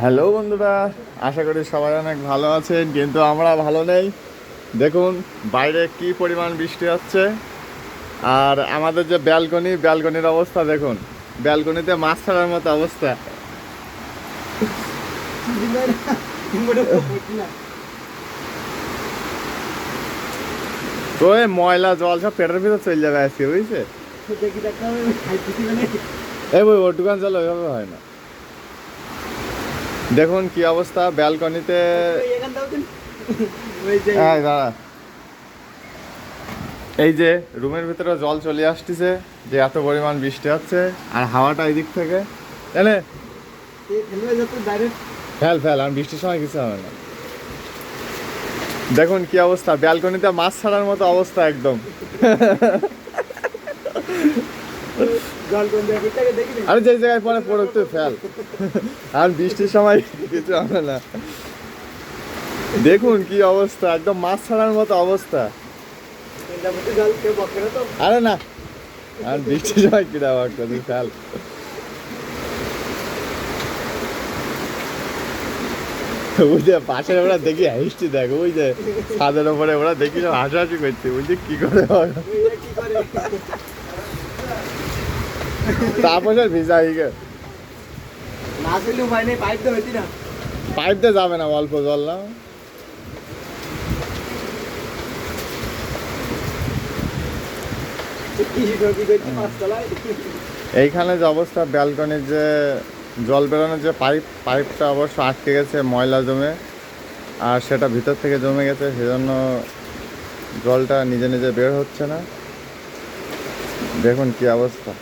Hello বন্ধুরা আশা করি সবাই অনেক ভালো আছেন কিন্তু আমরা ভালো নেই। দেখুন বাইরে কি পরিমাণ বৃষ্টি হচ্ছে। আর আমাদের যে ব্যালকনি ব্যালকনির অবস্থা দেখুন। ব্যালকনিতে মাছ ছাড়ার মতো অবস্থা। তো এই ময়লা জল সব পেটের ভিতর চলে যাবে আজকে বুঝছে? এই বই ওটুকান জল ওইভাবে হয় না। দেখুন কি অবস্থা ব্যালকনিতে। এই যে রুমের ভিতরে জল চলে আসতেছে, যে এত পরিমাণ বৃষ্টি হচ্ছে, আর হাওয়াটা এই দিক থেকে এনে ফেল ফেল, আর বৃষ্টির সময় কিছু হবে না। দেখুন কি অবস্থা, ব্যালকনিতে মাছ ছাড়ার মতো অবস্থা একদম। আরে যে জায়গায় পরে পড়ুক তুই, ফেল। আর বৃষ্টির সময় কিছু হবে না। দেখুন কি অবস্থা, একদম মাছ ছাড়ার মতো অবস্থা। আরে না আর বৃষ্টির সময় কিনা বাক তুই ফেল। ওই যে পাশে ওরা দেখি হাসছি, দেখ, ওই যে ছাদের ওপরে ওরা দেখি হাসাহাসি করছে, বলছি, কি করে তারপর ভিজা হয়ে পাইপ দিয়ে যাবে না অল্প জল না। এইখানে যে অবস্থা ব্যালকনির যে জল বেরোনোর যে পাইপ পাইপটা অবশ্য আটকে গেছে ময়লা জমে। আর সেটা ভিতর থেকে জমে গেছে সেজন্য জলটা নিজে নিজে বের হচ্ছে না। দেখুন কি অবস্থা।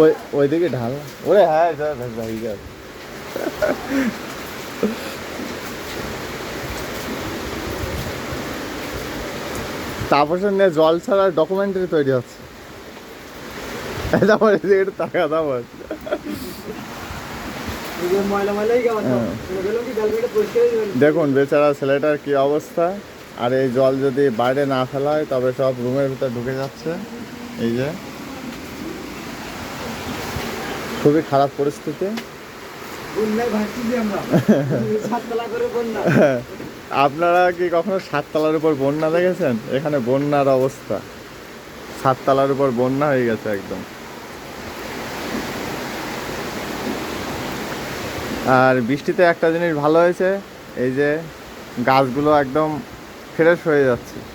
ওই, ওইদিকে ঢাল। না। ওরে হ্যাঁ ভাই জল ছাড়া ডকুমেন্টারি তৈরি হচ্ছে। আছে দেখুন, বেচারা ছেলেটার কি অবস্থা? আর এই জল যদি বাইরে না ফেলা হয়, তবে সব রুমের ভিতর ঢুকে যাচ্ছে। এই যে। খুবই খারাপ পরিস্থিতি। আপনারা কি কখনো সাততলার উপর বন্যা দেখেছেন? এখানে বন্যার অবস্থা। সাততলার উপর বন্যা হয়ে গেছে একদম। আর বৃষ্টিতে একটা জিনিস ভালো হয়েছে এই যে গাছগুলো একদম ফ্রেশ হয়ে যাচ্ছে।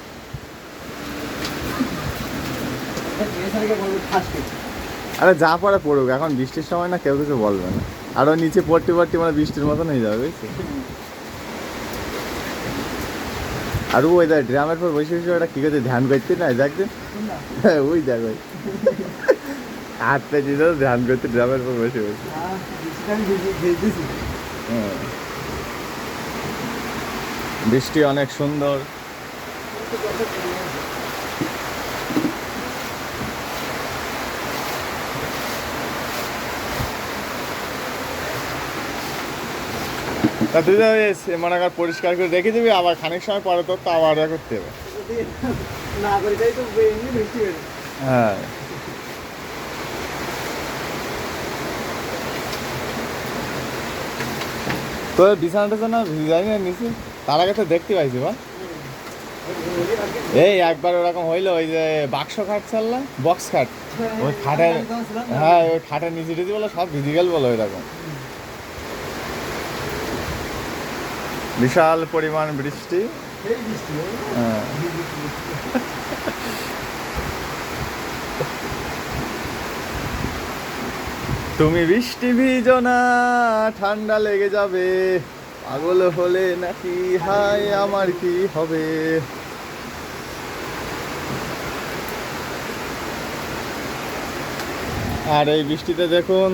আরে যা পরে পড়ুক, এখন বৃষ্টির সময় না কেউ কিছু বলবে না। আরও নিচে পড়তে পড়তে মানে বৃষ্টির মতন হয়ে যাবে বুঝছি আর ওই দেখ, ড্রামের পর বসে বসে ওটা কি করছে, ধ্যান করতে না? দেখতে হ্যাঁ ওই দেখ ওই হাত পেয়েছি ধ্যান করতে ড্রামের পর বসে বসে। হ্যাঁ। বৃষ্টি অনেক সুন্দর। তা তুই মনে কর পরিষ্কার করে রেখে দিবি আবার খানিক সময় পরে তোর তো আবার করতে হবে। না হ্যাঁ তো বিছানা টিছানা ভিজাই না নিচে তার আগে তো দেখতে পাইছি বা এই একবার ওরকম হইল ওই যে বাক্স খাট চাললা বক্স খাট। ওই খাটের হ্যাঁ ওই খাটের নিচে টিচে বলে সব ভিজে গেল বলো এরকম বিশাল পরিমাণ বৃষ্টি। হ্যাঁ। তুমি বৃষ্টি ভিজো না ঠান্ডা লেগে যাবে। পাগল হলে নাকি হায় আমার কি হবে? আর এই বৃষ্টিতে দেখুন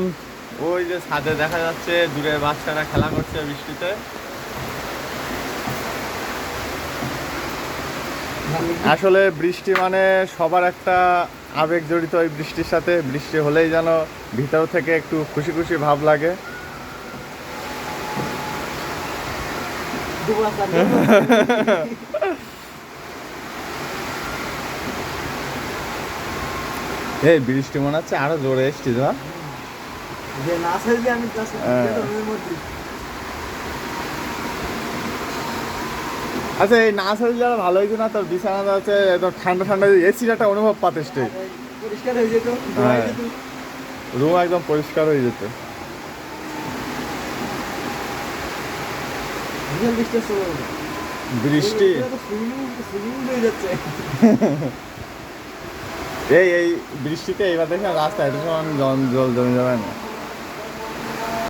ওই যে ছাদে দেখা যাচ্ছে দূরে বাচ্চারা খেলা করছে বৃষ্টিতে। আসলে বৃষ্টি মানে সবার একটা আবেগ জড়িত ওই বৃষ্টির সাথে। বৃষ্টি হলেই যেন ভিতর থেকে একটু খুশি খুশি ভাব লাগে। এই বৃষ্টি মনে হচ্ছে আরও জোরে এসছি ধর আমি ক্লাস হ্যাঁ। রুমের মধ্যে আচ্ছা এই না সাইজ যারা ভালো হয়েছে না তোর বিছানাটা আছে একদম ঠান্ডা ঠান্ডা এসির একটা অনুভব পাতিস পরিষ্কার হয়ে যেত হ্যাঁ। রুম একদম পরিষ্কার হয়ে যেত। বৃষ্টি এই এই বৃষ্টিতে এইবার দেখলাম রাস্তায় একটু সময় জল জল জমে যাবে না।